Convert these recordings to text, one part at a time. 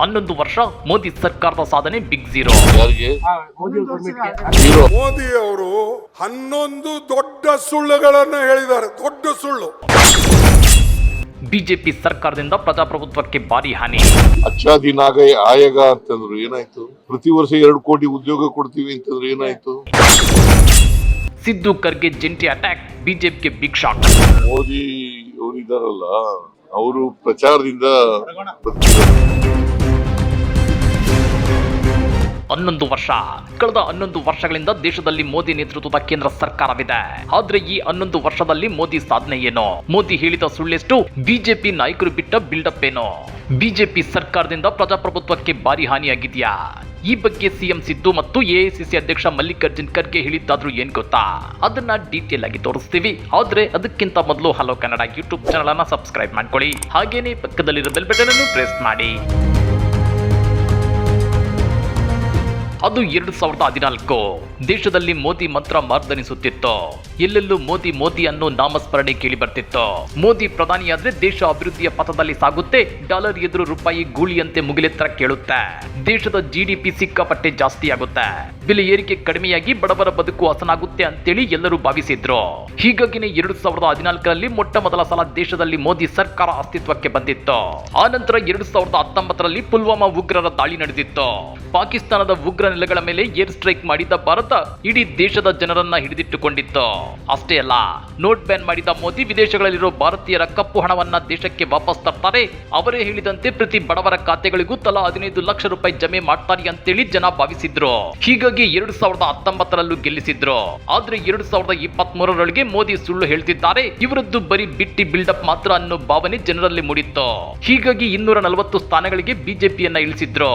ಹನ್ನೊಂದು ವರ್ಷ ಮೋದಿ ಸರ್ಕಾರದ ಸಾಧನೆ ಬಿಗ್ ಜೀರೋ ಮೋದಿ ಅವರು ಹನ್ನೊಂದು ದೊಡ್ಡ ಸುಳ್ಳುಗಳನ್ನು ಹೇಳಿದ್ದಾರೆ. ದೊಡ್ಡ ಸುಳ್ಳು. ಬಿಜೆಪಿ ಸರ್ಕಾರದಿಂದ ಪ್ರಜಾಪ್ರಭುತ್ವಕ್ಕೆ ಭಾರಿ ಹಾನಿ. ಅಚ್ಚಾದಿನಾಗ ಆಯಗ ಅಂತಂದ್ರು ಏನಾಯ್ತು? ಪ್ರತಿ ವರ್ಷ ಎರಡು ಕೋಟಿ ಉದ್ಯೋಗ ಕೊಡ್ತೀವಿ ಅಂತಂದ್ರೆ ಏನಾಯ್ತು? ಸಿದ್ದು ಖರ್ಗೆ ಜಂಟಿ ಅಟ್ಯಾಕ್ ಬಿಜೆಪಿಗೆ ಬಿಗ್ ಶಾಕ್ ಮೋದಿ ಅವರಿದಾರಲ್ಲ ಅವರು ಪ್ರಚಾರದಿಂದ ಹನ್ನೊಂದು ವರ್ಷ. ಕಳೆದ ಹನ್ನೊಂದು ವರ್ಷಗಳಿಂದ ದೇಶದಲ್ಲಿ ಮೋದಿ ನೇತೃತ್ವದ ಕೇಂದ್ರ ಸರ್ಕಾರವಿದೆ. ಆದ್ರೆ ಈ ಹನ್ನೊಂದು ವರ್ಷದಲ್ಲಿ ಮೋದಿ ಸಾಧನೆ ಏನು? ಮೋದಿ ಹೇಳಿದ ಸುಳ್ಳೆಷ್ಟು ಬಿಜೆಪಿ ನಾಯಕರು ಬಿಟ್ಟ ಬಿಲ್ಡಪ್ ಏನು? ಬಿಜೆಪಿ ಸರ್ಕಾರದಿಂದ ಪ್ರಜಾಪ್ರಭುತ್ವಕ್ಕೆ ಭಾರಿ ಹಾನಿಯಾಗಿದೆಯಾ? ಈ ಬಗ್ಗೆ ಸಿಎಂ ಸಿದ್ದು ಮತ್ತು ಎಐಸಿಸಿ ಅಧ್ಯಕ್ಷ ಮಲ್ಲಿಕಾರ್ಜುನ್ ಖರ್ಗೆ ಹೇಳಿದ್ದಾದ್ರೂ ಏನ್ ಗೊತ್ತಾ? ಅದನ್ನ ಡೀಟೇಲ್ ಆಗಿ ತೋರಿಸ್ತೀವಿ. ಆದ್ರೆ ಅದಕ್ಕಿಂತ ಮೊದಲು ಹಲೋ ಕನ್ನಡ ಯೂಟ್ಯೂಬ್ ಚಾನಲ್ ಅನ್ನ ಸಬ್ಸ್ಕ್ರೈಬ್ ಮಾಡ್ಕೊಳ್ಳಿ. ಹಾಗೇನೆ ಪಕ್ಕದಲ್ಲಿರೋ ಬೆಲ್ ಬಟನ್ ಅನ್ನು ಪ್ರೆಸ್ ಮಾಡಿ. ಅದು ಎರಡು ಸಾವಿರದ ಹದಿನಾಲ್ಕು. ದೇಶದಲ್ಲಿ ಮೋದಿ ಮಂತ್ರ ಮಾರ್ದನಿಸುತ್ತಿತ್ತು. ಎಲ್ಲೆಲ್ಲೂ ಮೋದಿ ಮೋದಿ ಅನ್ನೋ ನಾಮಸ್ಮರಣೆ ಕೇಳಿ ಬರ್ತಿತ್ತು ಮೋದಿ ಪ್ರಧಾನಿಯಾದ್ರೆ ದೇಶ ಅಭಿವೃದ್ಧಿಯ ಪಥದಲ್ಲಿ ಸಾಗುತ್ತೆ, ಡಾಲರ್ ಎದುರು ರೂಪಾಯಿ ಗೂಳಿಯಂತೆ ಮುಗಿಲೆತ್ತರ ಕೇಳುತ್ತೆ. ದೇಶದ ಜಿಡಿಪಿ ಸಿಕ್ಕಾಪಟ್ಟೆ ಜಾಸ್ತಿ ಆಗುತ್ತೆ ಬೆಲೆ ಏರಿಕೆ ಕಡಿಮೆಯಾಗಿ ಬಡವರ ಬದುಕು ಹಸನಾಗುತ್ತೆ ಅಂತೇಳಿ ಎಲ್ಲರೂ ಭಾವಿಸಿದ್ರು. ಹೀಗಾಗಿನೇ ಎರಡು ಸಾವಿರದ ಹದಿನಾಲ್ಕರಲ್ಲಿ ಮೊಟ್ಟ ಮೊದಲ ಸಲ ದೇಶದಲ್ಲಿ ಮೋದಿ ಸರ್ಕಾರ ಅಸ್ತಿತ್ವಕ್ಕೆ ಬಂದಿತ್ತು. ಆ ನಂತರ ಎರಡು ಸಾವಿರದ ಹತ್ತೊಂಬತ್ತರಲ್ಲಿ ಪುಲ್ವಾಮಾ ಉಗ್ರರ ದಾಳಿ ನಡೆದಿತ್ತು. ಪಾಕಿಸ್ತಾನದ ಉಗ್ರ ನೆಲೆಗಳ ಮೇಲೆ ಏರ್ ಸ್ಟ್ರೈಕ್ ಮಾಡಿದ ಭಾರತ ಇಡೀ ದೇಶದ ಜನರನ್ನ ಹಿಡಿದಿಟ್ಟುಕೊಂಡಿತ್ತು. ಅಷ್ಟೇ ಅಲ್ಲ, ನೋಟ್ ಬ್ಯಾನ್ ಮಾಡಿದ ಮೋದಿ ವಿದೇಶಗಳಲ್ಲಿರೋ ಭಾರತೀಯರ ಕಪ್ಪು ಹಣವನ್ನ ದೇಶಕ್ಕೆ ವಾಪಸ್ ತರ್ತಾರೆ. ಅವರೇ ಹೇಳಿದಂತೆ ಪ್ರತಿ ಬಡವರ ಖಾತೆಗಳಿಗೂ ತಲಾ ಹದಿನೈದು ಲಕ್ಷ ರೂಪಾಯಿ ಜಮೆ ಮಾಡ್ತಾರೆ ಅಂತೇಳಿ ಜನ ಭಾವಿಸಿದ್ರು. ಹೀಗಾಗಿ ಎರಡು ಸಾವಿರದ ಹತ್ತೊಂಬತ್ತರಲ್ಲೂ ಗೆಲ್ಲಿಸಿದ್ರು. ಆದ್ರೆ ಎರಡು ಸಾವಿರದ ಇಪ್ಪತ್ತ್ ಮೂರರೊಳಗೆ ಮೋದಿ ಸುಳ್ಳು ಹೇಳ್ತಿದ್ದಾರೆ. ಇವರದ್ದು ಬರೀ ಬಿಟ್ಟಿ ಬಿಲ್ಡಪ್ ಮಾತ್ರ ಅನ್ನೋ ಭಾವನೆ ಜನರಲ್ಲಿ ಮೂಡಿತ್ತು. ಹೀಗಾಗಿ ಇನ್ನೂರ ನಲವತ್ತು ಸ್ಥಾನಗಳಿಗೆ ಬಿಜೆಪಿಯನ್ನ ಇಳಿಸಿದ್ರು.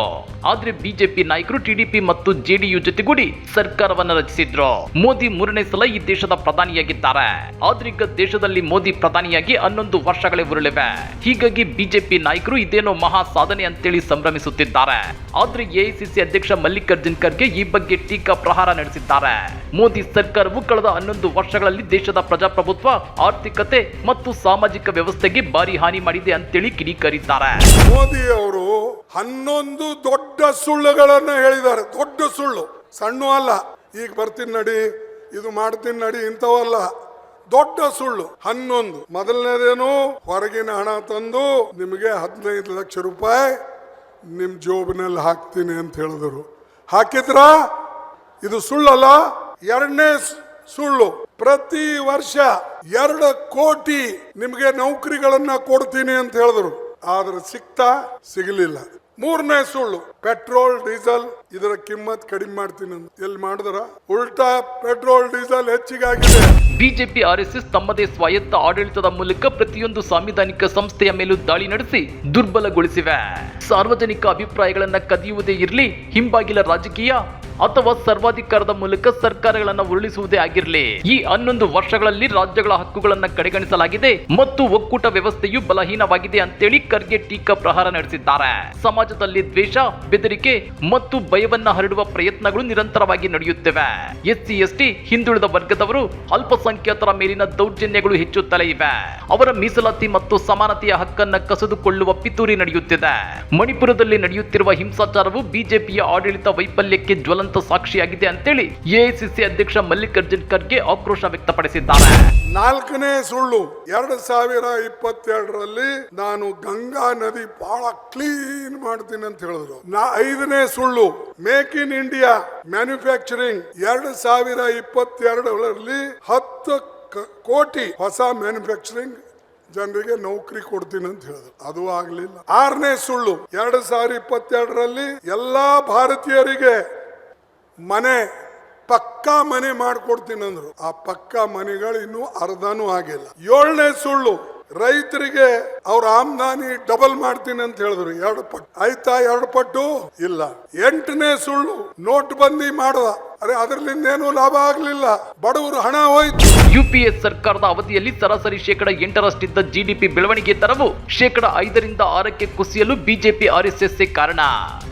ಆದ್ರೆ ಬಿಜೆಪಿ ನಾಯಕರು ಟಿಡಿಪಿ ಮತ್ತು ಜೆಡಿಯು ಜೊತೆಗೂಡಿ ಸರ್ಕಾರವನ್ನ ರಚಿಸಿದ್ರು. ಮೋದಿ ಮೂರನೇ ಸಲ ಈ ದೇಶದ ಪ್ರಧಾನಿಯಾಗಿದ್ದಾರೆ. ಆದ್ರೀಗ ದೇಶದಲ್ಲಿ ಮೋದಿ ಪ್ರಧಾನಿಯಾಗಿ ಹನ್ನೊಂದು ವರ್ಷಗಳೇ ಉರುಳಿವೆ. ಹೀಗಾಗಿ ಬಿಜೆಪಿ ನಾಯಕರು ಇದೇನೋ ಮಹಾ ಸಾಧನೆ ಅಂತೇಳಿ ಸಂಭ್ರಮಿಸುತ್ತಿದ್ದಾರೆ. ಆದ್ರೆ ಎಐಸಿಸಿ ಅಧ್ಯಕ್ಷ ಮಲ್ಲಿಕಾರ್ಜುನ್ ಖರ್ಗೆ ಈ ಬಗ್ಗೆ ಟೀಕಾ ಪ್ರಹಾರ ನಡೆಸಿದ್ದಾರೆ. ಮೋದಿ ಸರ್ಕಾರವು ಕಳೆದ ಹನ್ನೊಂದು ವರ್ಷಗಳಲ್ಲಿ ದೇಶದ ಪ್ರಜಾಪ್ರಭುತ್ವ, ಆರ್ಥಿಕತೆ ಮತ್ತು ಸಾಮಾಜಿಕ ವ್ಯವಸ್ಥೆಗೆ ಭಾರಿ ಹಾನಿ ಮಾಡಿದೆ ಅಂತೇಳಿ ಕಿಡಿಕಾರಿದ್ದಾರೆ. ಮೋದಿ ಅವರು ಹನ್ನೊಂದು ದೊಡ್ಡ ಸುಳ್ಳುಗಳನ್ನು ಹೇಳಿದ್ದಾರೆ. ದೊಡ್ಡ ಸುಳ್ಳು. ಸಣ್ಣ ಅಲ್ಲ. ಈಗ ಬರ್ತೀನಿ ನಡಿ, ಇದು ಮಾಡ್ತೀನಿ ನಡಿ, ಇಂಥವಲ್ಲ. ದೊಡ್ಡ ಸುಳ್ಳು. ಹನ್ನೊಂದು. ಮೊದಲನೇದೇನು? ಹೊರಗಿನ ಹಣ ತಂದು ನಿಮಗೆ ಹದಿನೈದು ಲಕ್ಷ ರೂಪಾಯಿ ನಿಮ್ ಜೋಬಿನಲ್ಲಿ ಹಾಕ್ತೀನಿ ಅಂತ ಹೇಳಿದರು. ಹಾಕಿದ್ರ? ಇದು ಸುಳ್ಳಲ್ಲ? ಎರಡನೇ ಸುಳ್ಳು. ಪ್ರತಿ ವರ್ಷ ಎರಡು ಕೋಟಿ ನಿಮಗೆ ನೌಕರಿಗಳನ್ನ ಕೊಡ್ತೀನಿ ಅಂತ ಹೇಳಿದ್ರು. ಆದ್ರೆ ಸಿಕ್ತಾ ಸಿಗಲಿಲ್ಲ. ಮೂರನೇ ಸುಳ್ಳು. ಪೆಟ್ರೋಲ್, ಡೀಸೆಲ್, ಇದರ ಕಿಮ್ಮತ್ ಕಡಿಮೆ ಮಾಡ್ತೀನಿ ಎಲ್ಲಿ ಮಾಡಿದ್ರ? ಉಲ್ಟಾ ಪೆಟ್ರೋಲ್, ಡೀಸೆಲ್ ಹೆಚ್ಚಿಗಾಗಿದೆ ಬಿಜೆಪಿ ಆರ್ಎಸ್ಎಸ್ ತಮ್ಮದೇ ಸ್ವಾಯತ್ತ ಆಡಳಿತದ ಮೂಲಕ ಪ್ರತಿಯೊಂದು ಸಾಂವಿಧಾನಿಕ ಸಂಸ್ಥೆಯ ಮೇಲೂ ದಾಳಿ ನಡೆಸಿ ದುರ್ಬಲಗೊಳಿಸಿವೆ. ಸಾರ್ವಜನಿಕ ಅಭಿಪ್ರಾಯಗಳನ್ನ ಕದಿಯುವುದೇ ಇರಲಿ, ಹಿಂಬಾಗಿಲ ರಾಜಕೀಯ ಅಥವಾ ಸರ್ವಾಧಿಕಾರದ ಮೂಲಕ ಸರ್ಕಾರಗಳನ್ನ ಉರುಳಿಸುವುದೇ ಆಗಿರಲಿ. ಈ ಹನ್ನೊಂದು ವರ್ಷಗಳಲ್ಲಿ ರಾಜ್ಯಗಳ ಹಕ್ಕುಗಳನ್ನ ಕಡೆಗಣಿಸಲಾಗಿದೆ ಮತ್ತು ಒಕ್ಕೂಟ ವ್ಯವಸ್ಥೆಯು ಬಲಹೀನವಾಗಿದೆ ಅಂತೇಳಿ ಖರ್ಗೆ ಟೀಕಾ ಪ್ರಹಾರ ನಡೆಸಿದ್ದಾರೆ. ಸಮಾಜದಲ್ಲಿ ದ್ವೇಷ, ಬೆದರಿಕೆ ಮತ್ತು ಭಯವನ್ನ ಹರಡುವ ಪ್ರಯತ್ನಗಳು ನಿರಂತರವಾಗಿ ನಡೆಯುತ್ತಿವೆ. ಎಸ್ಸಿ, ಎಸ್ಟಿ, ಹಿಂದುಳಿದ ವರ್ಗದವರು ಅಲ್ಪಸಂಖ್ಯಾತರ ಮೇಲಿನ ದೌರ್ಜನ್ಯಗಳು ಹೆಚ್ಚುತ್ತಲೇ ಇವೆ. ಅವರ ಮೀಸಲಾತಿ ಮತ್ತು ಸಮಾನತೆಯ ಹಕ್ಕನ್ನ ಕಸಿದುಕೊಳ್ಳುವ ಪಿತೂರಿ ನಡೆಯುತ್ತಿದೆ. ಮಣಿಪುರದಲ್ಲಿ ನಡೆಯುತ್ತಿರುವ ಹಿಂಸಾಚಾರವು ಬಿಜೆಪಿಯ ಆಡಳಿತ ವೈಫಲ್ಯಕ್ಕೆ ಜ್ವಲಂತ ಸಾಕ್ಷಿಯಾಗಿದೆ ಅಂತೇಳಿ ಎಐಸಿಸಿ ಅಧ್ಯಕ್ಷ ಮಲ್ಲಿಕಾರ್ಜುನ್ ಖರ್ಗೆ ಆಕ್ರೋಶ ವ್ಯಕ್ತಪಡಿಸಿದ್ದಾರೆ. ನಾಲ್ಕನೇ ಸುಳ್ಳು. ಎರಡು ಸಾವಿರ ಇಪ್ಪತ್ತೆರಡರಲ್ಲಿ ನಾನು ಗಂಗಾ ನದಿ ಬಹಳ ಕ್ಲೀನ್ ಮಾಡ್ತೀನಿ ಅಂತ ಹೇಳಿದ್ರು. ಐದನೇ ಸುಳ್ಳು. ಮೇಕ್ ಇನ್ ಇಂಡಿಯಾ ಮ್ಯಾನುಫ್ಯಾಕ್ಚರಿಂಗ್ ಎರಡು ಸಾವಿರ ಇಪ್ಪತ್ತೆರಡರಲ್ಲಿ ಹತ್ತು ಕೋಟಿ ಹೊಸ ಮ್ಯಾನುಫ್ಯಾಕ್ಚರಿಂಗ್ ಜನರಿಗೆ ನೌಕರಿ ಕೊಡ್ತೀನಿ ಅಂತ ಹೇಳಿದ್ರು. ಅದು ಆಗ್ಲಿಲ್ಲ. ಆರನೇ ಸುಳ್ಳು. ಎರಡು ಸಾವಿರ ಇಪ್ಪತ್ತೆರಡರಲ್ಲಿ ಎಲ್ಲಾ ಭಾರತೀಯರಿಗೆ ಮನೆ, ಪಕ್ಕಾ ಮನೆ ಮಾಡ್ಕೊಡ್ತೀನಿ ಅಂದ್ರು ಆ ಪಕ್ಕಾ ಮನೆಗಳು ಇನ್ನೂ ಅರ್ಧನೂ ಆಗಿಲ್ಲ. ಏಳನೇ ಸುಳ್ಳು, ರೈತರಿಗೆ ಅವ್ರ ಆಮ್ದಾನಿ ಡಬಲ್ ಮಾಡ್ತೀನಿ ಅಂತ ಹೇಳಿದ್ರು. ಎರಡು ಪಟ್ಟು. ಆಯ್ತಾ ಎರಡು ಪಟ್ಟು? ಇಲ್ಲ. ಎಂಟನೇ ಸುಳ್ಳು ನೋಟ್ ಬಂದಿ ಮಾಡದ. ಅರೆ ಅದರಿಂದ ಏನು ಲಾಭ ಆಗ್ಲಿಲ್ಲ. ಬಡವರು ಹಣ ಹೋಯ್ತು. ಎಸ್ ಸರ್ಕಾರದ ಅವಧಿಯಲ್ಲಿ ಸರಾಸರಿ ಶೇಕಡ ಎಂಟರಷ್ಟಿದ್ದ ಜಿಡಿಪಿ ಬೆಳವಣಿಗೆ ದರವು ಶೇಕಡ ಐದರಿಂದ ಆರಕ್ಕೆ ಕುಸಿಯಲು ಬಿಜೆಪಿ ಆರ್ಎಸ್ಎಸ್ ಕಾರಣ.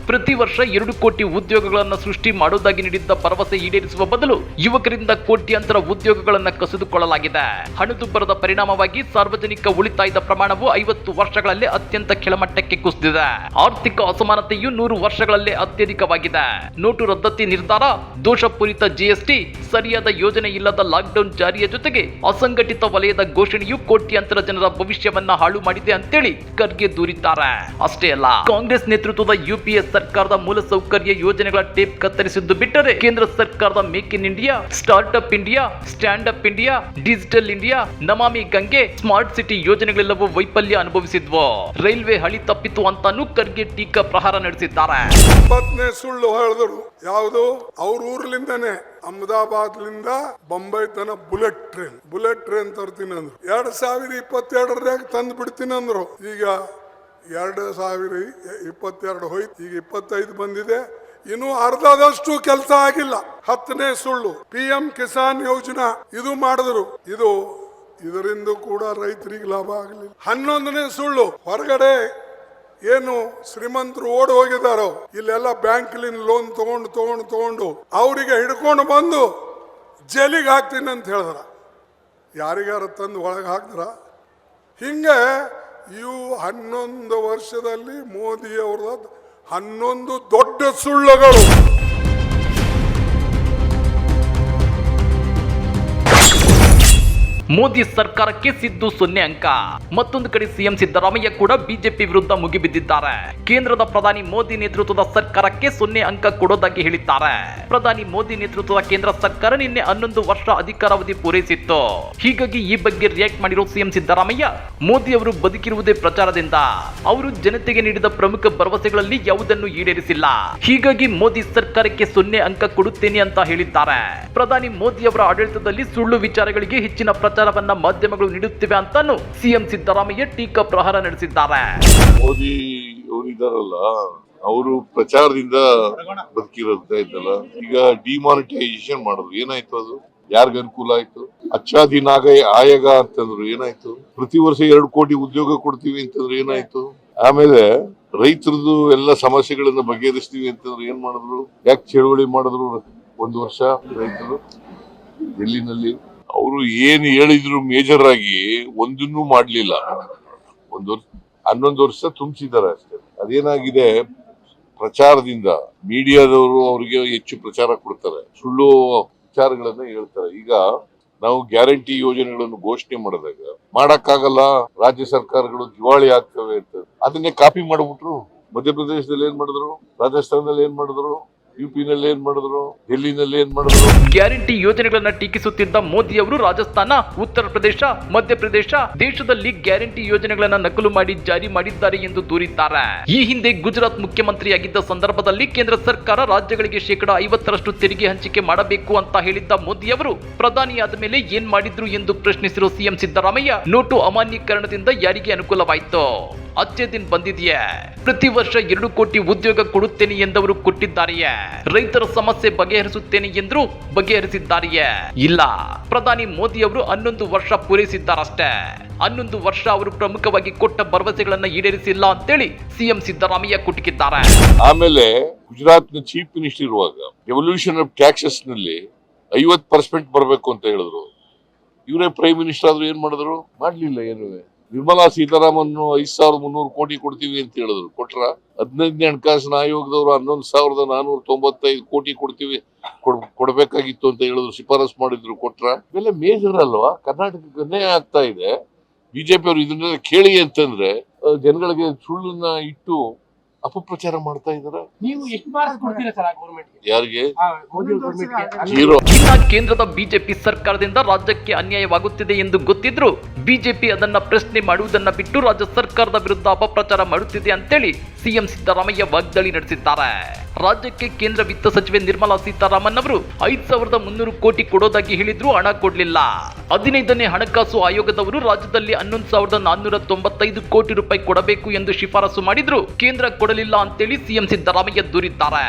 ಪ್ರತಿ ವರ್ಷ ಎರಡು ಕೋಟಿ ಉದ್ಯೋಗಗಳನ್ನು ಸೃಷ್ಟಿ ಮಾಡುವುದಾಗಿ ನೀಡಿದ್ದ ಭರವಸೆ ಈಡೇರಿಸುವ ಬದಲು ಯುವಕರಿಂದ ಕೋಟ್ಯಾಂತರ ಉದ್ಯೋಗಗಳನ್ನು ಕಸಿದುಕೊಳ್ಳಲಾಗಿದೆ. ಹಣದುಬ್ಬರದ ಪರಿಣಾಮವಾಗಿ ಸಾರ್ವಜನಿಕ ಉಳಿತಾಯದ ಪ್ರಮಾಣವು ಐವತ್ತು ವರ್ಷಗಳಲ್ಲಿ ಅತ್ಯಂತ ಕೆಳಮಟ್ಟಕ್ಕೆ ಕುಸಿದಿದೆ. ಆರ್ಥಿಕ ಅಸಮಾನತೆಯು ನೂರು ವರ್ಷಗಳಲ್ಲಿ ಅತ್ಯಧಿಕವಾಗಿದೆ. ನೋಟು ರದ್ದತಿ ನಿರ್ಧಾರ, ದೋಷಪೂರಿತ ಜಿಎಸ್ಟಿ ಸರಿಯಾದ ಯೋಜನೆ ಇಲ್ಲದ ಲಾಕ್ಡೌನ್ ಜಾರಿಯ ಜೊತೆಗೆ ಅಸಂಘಟಿತ ವಲಯದ ಘೋಷಣೆಯು ಕೋಟ್ಯಾಂತರ ಜನರ ಭವಿಷ್ಯವನ್ನ ಹಾಳು ಮಾಡಿದೆ ಅಂತೇಳಿ ಖರ್ಗೆ ದೂರಿದ್ದಾರೆ. ಅಷ್ಟೇ ಅಲ್ಲ, ಕಾಂಗ್ರೆಸ್ ನೇತೃತ್ವದ ಯುಪಿಎ ಸರ್ಕಾರದ ಮೂಲಸೌಕರ್ಯ ಯೋಜನೆಗಳ ಟೇಪ್ ಕತ್ತರಿಸಿದ್ದು ಬಿಟ್ಟರೆ ಕೇಂದ್ರ ಸರ್ಕಾರದ make in India, start up India, stand up India, digital India, Namami Gange, smart city ಯೋಜನೆಗಳೆಲ್ಲವೂ ವೈಫಲ್ಯ ಅನುಭವಿಸಿದ್ವು. ರೈಲ್ವೆ ಹಳಿ ತಪ್ಪಿತು ಅಂತಾನು ಖರ್ಗೆ ಟೀಕಾ ಪ್ರಹಾರ ನಡೆಸಿದ್ದಾರೆ. ಸುಳ್ಳು ಹೇಳಿದ್ರು. ಯಾವುದು? ಅವ್ರ ಊರ್ಲಿಂದಾನೆ. ಅಹಮದಾಬಾದ್ಲಿಂದ ಬೊಂಬೈ ತನ ಬುಲೆಟ್ ಟ್ರೈನ್. ಬುಲೆಟ್ ಟ್ರೈನ್ ತರ್ತೀನಿ ಅಂದ್ರು. ಎರಡ್ ಸಾವಿರದ ಇಪ್ಪತ್ತೆರಡರಾಗ ತಂದು ಬಿಡ್ತೀನಿ ಅಂದ್ರು. ಈಗ ಎರಡು ಸಾವಿರ ಇಪ್ಪತ್ತೆರಡು ಹೋಯ್ತು, ಈಗ ಇಪ್ಪತ್ತೈದು ಬಂದಿದೆ. ಇನ್ನು ಅರ್ಧದಷ್ಟು ಕೆಲಸ ಆಗಿಲ್ಲ. ಹತ್ತನೇ ಸುಳ್ಳು ಪಿ ಎಂ ಕಿಸಾನ್ ಯೋಜನಾ ಇದು ಮಾಡಿದ್ರು. ಇದು ಇದರಿಂದ ಕೂಡ ರೈತರಿಗೆ ಲಾಭ ಆಗಲಿಲ್ಲ. ಹನ್ನೊಂದನೇ ಸುಳ್ಳು, ಹೊರಗಡೆ ಏನು ಶ್ರೀಮಂತರು ಓಡಿ ಹೋಗಿದಾರೋ ಇಲ್ಲೆಲ್ಲ ಬ್ಯಾಂಕ್ಲಿನ ಲೋನ್ ತಗೊಂಡು ತಗೊಂಡು ತಗೊಂಡು ಅವರಿಗೆ ಹಿಡ್ಕೊಂಡು ಬಂದು ಜೈಲಿಗೆ ಹಾಕ್ತೀನಿ ಅಂತ ಹೇಳಿದ್ರ. ಯಾರಿಗಾರ ತಂದು ಒಳಗೆ ಹಾಕಿದ್ರ? ಹಿಂಗೆ ಇವು ಹನ್ನೊಂದು ವರ್ಷದಲ್ಲಿ ಮೋದಿ ಅವ್ರದ್ದು ಹನ್ನೊಂದು ದೊಡ್ಡ ಸುಳ್ಳುಗಳು. ಮೋದಿ ಸರ್ಕಾರಕ್ಕೆ ಸಿದ್ದು ಸೊನ್ನೆ ಅಂಕ. ಮತ್ತೊಂದು ಕಡೆ ಸಿಎಂ ಸಿದ್ದರಾಮಯ್ಯ ಕೂಡ ಬಿಜೆಪಿ ವಿರುದ್ಧ ಮುಗಿಬಿದ್ದಿದ್ದಾರೆ. ಕೇಂದ್ರದ ಪ್ರಧಾನಿ ಮೋದಿ ನೇತೃತ್ವದ ಸರ್ಕಾರಕ್ಕೆ ಸೊನ್ನೆ ಅಂಕ ಕೊಡೋದಾಗಿ ಹೇಳಿದ್ದಾರೆ. ಪ್ರಧಾನಿ ಮೋದಿ ನೇತೃತ್ವದ ಕೇಂದ್ರ ಸರ್ಕಾರ ನಿನ್ನೆ ಹನ್ನೊಂದು ವರ್ಷ ಅಧಿಕಾರಾವಧಿ ಪೂರೈಸಿತ್ತು. ಹೀಗಾಗಿ ಈ ಬಗ್ಗೆ ರಿಯಾಕ್ಟ್ ಮಾಡಿರೋ ಸಿಎಂ ಸಿದ್ದರಾಮಯ್ಯ, ಮೋದಿ ಅವರು ಬದುಕಿರುವುದೇ ಪ್ರಚಾರದಿಂದ. ಅವರು ಜನತೆಗೆ ನೀಡಿದ ಪ್ರಮುಖ ಭರವಸೆಗಳಲ್ಲಿ ಯಾವುದನ್ನು ಈಡೇರಿಸಿಲ್ಲ. ಹೀಗಾಗಿ ಮೋದಿ ಸರ್ಕಾರಕ್ಕೆ ಸೊನ್ನೆ ಅಂಕ ಕೊಡುತ್ತೇನೆ ಅಂತ ಹೇಳಿದ್ದಾರೆ. ಪ್ರಧಾನಿ ಮೋದಿ ಅವರ ಆಡಳಿತದಲ್ಲಿ ಸುಳ್ಳು ವಿಚಾರಗಳಿಗೆ ಹೆಚ್ಚಿನ ಪ್ರಚಾರವನ್ನ ಮಾಧ್ಯಮಗಳು ನೀಡುತ್ತಿವೆ ಅಂತಾನು ಸಿಎಂ ಸಿದ್ದರಾಮಯ್ಯ ಟೀಕಾ ಪ್ರಹಾರ ನಡೆಸಿದ್ದಾರೆ. ಮೋದಿ ಅವರಿದ್ದಾರಲ್ಲ ಅವರು ಪ್ರಚಾರದಿಂದ ಬದುಕಿರೋದ ಈಗ ಡಿಮಾನಿಟೈಸೇಷನ್ ಮಾಡಿದ್ರು. ಏನಾಯ್ತು ಅದು? ಯಾರಿಗ ಅನುಕೂಲ ಆಯ್ತು? ಅಚ್ಚಾದಿನಾಗ ಆಯಗ ಅಂತಂದ್ರು ಏನಾಯ್ತು? ಪ್ರತಿ ವರ್ಷ ಎರಡು ಕೋಟಿ ಉದ್ಯೋಗ ಕೊಡ್ತೀವಿ ಅಂತಂದ್ರೆ ಏನಾಯ್ತು? ಆಮೇಲೆ ರೈತರದ್ದು ಎಲ್ಲ ಸಮಸ್ಯೆಗಳನ್ನ ಬಗೆಹರಿಸ್ತೀವಿ ಅಂತಂದ್ರೆ ಏನ್ ಮಾಡಿದ್ರು? ಯಾಕೆ ಚಳುವಳಿ ಮಾಡಿದ್ರು ಒಂದು ವರ್ಷ ರೈತರು? ಡೆಲ್ಲಿನಲ್ಲಿ ಅವರು ಏನು ಹೇಳಿದ್ರು ಮೇಜರ್ ಆಗಿ ಒಂದನ್ನೂ ಮಾಡಲಿಲ್ಲ. ಒಂದು ವರ್ಷ, ಹನ್ನೊಂದು ವರ್ಷ ತುಂಬಿಸಿದ್ದಾರೆ ಅಷ್ಟೇ. ಅದೇನಾಗಿದೆ? ಪ್ರಚಾರದಿಂದ ಮೀಡಿಯಾದವರು ಅವರಿಗೆ ಹೆಚ್ಚು ಪ್ರಚಾರ ಕೊಡ್ತಾರೆ. ಸುಳ್ಳು ವಿಚಾರಗಳನ್ನ ಹೇಳ್ತಾರೆ. ಈಗ ನಾವು ಗ್ಯಾರಂಟಿ ಯೋಜನೆಗಳನ್ನು ಘೋಷಣೆ ಮಾಡಿದಾಗ ಮಾಡಕ್ಕಾಗಲ್ಲ, ರಾಜ್ಯ ಸರ್ಕಾರಗಳು ದಿವಾಳಿ ಆಗ್ತವೆ ಅಂತ. ಅದನ್ನೇ ಕಾಪಿ ಮಾಡ್ಬಿಟ್ರು. ಮಧ್ಯಪ್ರದೇಶದಲ್ಲಿ ಏನ್ ಮಾಡಿದ್ರು? ರಾಜಸ್ಥಾನದಲ್ಲಿ ಏನ್ ಮಾಡಿದ್ರು? ಯುಪಿನಲ್ಲಿ ಏನ್ ಮಾಡಿದ್ರು? ಡೆಲ್ಲಿನಲ್ಲಿ ಏನ್ ಮಾಡಿದ್ರು? ಗ್ಯಾರಂಟಿ ಯೋಜನೆಗಳನ್ನ ಟೀಕಿಸುತ್ತಿದ್ದ ಮೋದಿ ಅವರು ರಾಜಸ್ಥಾನ, ಉತ್ತರ ಪ್ರದೇಶ ಮಧ್ಯಪ್ರದೇಶ ದೇಶದಲ್ಲಿ ಗ್ಯಾರಂಟಿ ಯೋಜನೆಗಳನ್ನ ನಕಲು ಮಾಡಿ ಜಾರಿ ಮಾಡಿದ್ದಾರೆ ಎಂದು ದೂರಿದ್ದಾರೆ. ಈ ಹಿಂದೆ ಗುಜರಾತ್ ಮುಖ್ಯಮಂತ್ರಿಯಾಗಿದ್ದ ಸಂದರ್ಭದಲ್ಲಿ ಕೇಂದ್ರ ಸರ್ಕಾರ ರಾಜ್ಯಗಳಿಗೆ ಶೇಕಡಾ ಐವತ್ತರಷ್ಟು ತೆರಿಗೆ ಹಂಚಿಕೆ ಮಾಡಬೇಕು ಅಂತ ಹೇಳಿದ್ದ ಮೋದಿ ಅವರು ಪ್ರಧಾನಿಯಾದ ಮೇಲೆ ಏನ್ ಮಾಡಿದ್ರು ಎಂದು ಪ್ರಶ್ನಿಸಿರುವ ಸಿಎಂ ಸಿದ್ದರಾಮಯ್ಯ ನೋಟು ಅಮಾನ್ಯೀಕರಣದಿಂದ ಯಾರಿಗೆ ಅನುಕೂಲವಾಯಿತು? ಅಚ್ಚೆ ದಿನ ಬಂದಿದೆಯೇ? ಪ್ರತಿ ವರ್ಷ ಎರಡು ಕೋಟಿ ಉದ್ಯೋಗ ಕೊಡುತ್ತೇನೆ ಎಂದವರು ಕೊಟ್ಟಿದ್ದಾರೆಯೇ? ರೈತರ ಸಮಸ್ಯೆ ಬಗೆಹರಿಸುತ್ತೇನೆ ಎಂದ್ರು ಬಗೆಹರಿಸಿದ್ದಾರೆಯೇ? ಇಲ್ಲ. ಪ್ರಧಾನಿ ಮೋದಿ ಅವರು ಹನ್ನೊಂದು ವರ್ಷ ಪೂರೈಸಿದ್ದಾರಷ್ಟೇ. ಹನ್ನೊಂದು ವರ್ಷ ಅವರು ಪ್ರಮುಖವಾಗಿ ಕೊಟ್ಟ ಭರವಸೆಗಳನ್ನ ಈಡೇರಿಸಿಲ್ಲ ಅಂತೇಳಿ ಸಿಎಂ ಸಿದ್ದರಾಮಯ್ಯ ಕುಟುಕಿದ್ದಾರೆ. ಆಮೇಲೆ ಗುಜರಾತ್ನ ಚೀಫ್ ಮಿನಿಸ್ಟರ್ ಇರುವಾಗ ರೆವಲ್ಯೂಷನ್ ಆಫ್ ಟ್ಯಾಕ್ಸಸ್ನಲ್ಲಿ ಐವತ್ ಪರ್ಸೆಂಟ್ ಬರಬೇಕು ಅಂತ ಹೇಳಿದ್ರು. ಇವರೇ ಪ್ರೈಮ್ ಮಿನಿಸ್ಟರ್ ಆದ್ರೂ ಏನ್ ಮಾಡಿದ್ರು? ಮಾಡ್ಲಿಲ್ಲ ಏನು. ನಿರ್ಮಲಾ ಸೀತಾರಾಮನ್ ಐದ್ ಸಾವಿರದ ಮುನ್ನೂರು ಕೋಟಿ ಕೊಡ್ತೀವಿ ಅಂತ ಹೇಳಿದ್ರು. ಕೊಟ್ರ? ಹದಿನೈದನೇ ಹಣಕಾಸಿನ ಆಯೋಗದವರು ಹನ್ನೊಂದು ಸಾವಿರದ ನಾನೂರ ತೊಂಬತ್ತೈದು ಕೋಟಿ ಕೊಡ್ತೀವಿ. ಕೊಡಬೇಕಾಗಿತ್ತು ಅಂತ ಹೇಳಿದ್ರು ಶಿಫಾರಸ್ ಮಾಡಿದ್ರು ಕೊಟ್ರ? ಬೆಲೆ ಮೇಜರ್ ಅಲ್ವಾ? ಕರ್ನಾಟಕಕ್ಕೆ ಆಗ್ತಾ ಇದೆ. ಬಿಜೆಪಿ ಅವರು ಇದನ್ನೆಲ್ಲ ಕೇಳಿ ಅಂತಂದ್ರೆ ಜನಗಳಿಗೆ ಸುಳ್ಳನ್ನ ಇಟ್ಟು ಅಪಪ್ರಚಾರ ಮಾಡ್ತಾ ಇದಾರೆ? ನೀವು ಯಾರಿಗೆ? ಜೀರೋ ಕೇಂದ್ರದ ಬಿಜೆಪಿ ಸರ್ಕಾರದಿಂದ ರಾಜ್ಯಕ್ಕೆ ಅನ್ಯಾಯವಾಗುತ್ತಿದೆ ಎಂದು ಗೊತ್ತಿದ್ರು ಬಿಜೆಪಿ ಅದನ್ನ ಪ್ರಶ್ನೆ ಮಾಡುವುದನ್ನ ಬಿಟ್ಟು ರಾಜ್ಯ ಸರ್ಕಾರದ ವಿರುದ್ಧ ಅಪಪ್ರಚಾರ ಮಾಡುತ್ತಿದೆ ಅಂತೇಳಿ ಸಿಎಂ ಸಿದ್ದರಾಮಯ್ಯ ವಾಗ್ದಾಳಿ ನಡೆಸಿದ್ದಾರೆ. ರಾಜ್ಯಕ್ಕೆ ಕೇಂದ್ರ ವಿತ್ತ ಸಚಿವೆ ನಿರ್ಮಲಾ ಸೀತಾರಾಮನ್ ಅವರು ಐದ್ ಸಾವಿರದ ಮುನ್ನೂರು ಕೋಟಿ ಕೊಡೋದಾಗಿ ಹೇಳಿದ್ರು ಹಣ ಕೊಡಲಿಲ್ಲ. ಹದಿನೈದನೇ ಹಣಕಾಸು ಆಯೋಗದವರು ರಾಜ್ಯದಲ್ಲಿ ಹನ್ನೊಂದು ಸಾವಿರದ ನಾನ್ನೂರ ತೊಂಬತ್ತೈದು ಕೋಟಿ ರೂಪಾಯಿ ಕೊಡಬೇಕು ಎಂದು ಶಿಫಾರಸು ಮಾಡಿದ್ರು ಕೇಂದ್ರ ಕೊಡಲಿಲ್ಲ ಅಂತೇಳಿ ಸಿಎಂ ಸಿದ್ದರಾಮಯ್ಯ ದೂರಿದ್ದಾರೆ.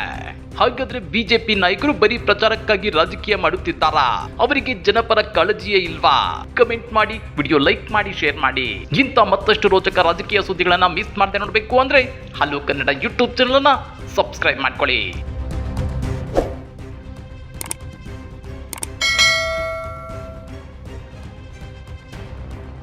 ಹಾಗಾದ್ರೆ ಬಿಜೆಪಿ ನಾಯಕರು ಬರೀ ಪ್ರಚಾರಕ್ಕಾಗಿ ರಾಜಕೀಯ ಮಾಡುತ್ತಿದ್ದಾರಾ? ಅವರಿಗೆ ಜನಪರ ಕಾಳಜಿಯೇ ಇಲ್ವಾ? ಕಮೆಂಟ್ ಮಾಡಿ, ವಿಡಿಯೋ ಲೈಕ್ ಮಾಡಿ, ಶೇರ್ ಮಾಡಿ. ಇಂಥ ಮತ್ತಷ್ಟು ರೋಚಕ ರಾಜಕೀಯ ಸುದ್ದಿಗಳನ್ನ ಮಿಸ್ ಮಾಡದೆ ನೋಡಬೇಕು ಅಂದ್ರೆ hello Kannada YouTube channel subscribe ಮಾಡ್ಕೊಳ್ಳಿ.